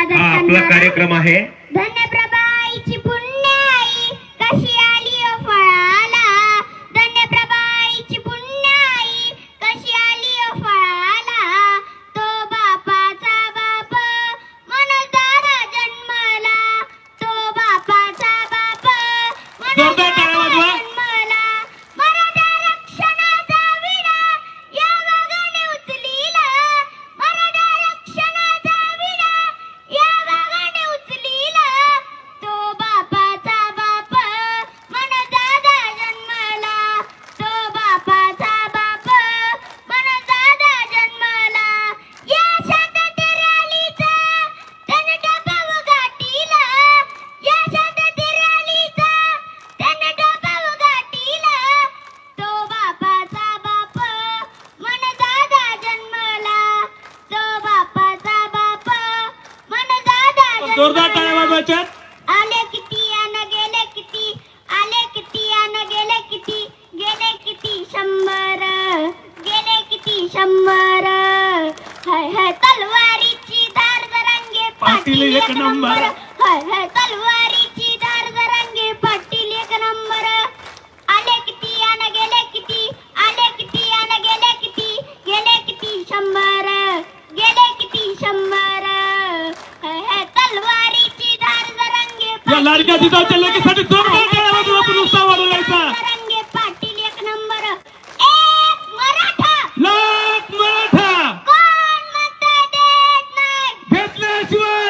हा आपला कार्यक्रम आहे. धन्यवाद. जोरदार टाळ्या वाजवायच्या आले किती अन गेले किती? आले किती अन गेले किती? गेले किती शंभर? गेले किती शंभर? हाय हाय तलवारीची धार जरांगे पाटील एक नंबर. हाय हाय तलवार या लाडक्या जिजाऊच्या लेकीसाठी दोन आपण उत्साह वाढवलायचा लाख मराठा. घेतल्याशिवाय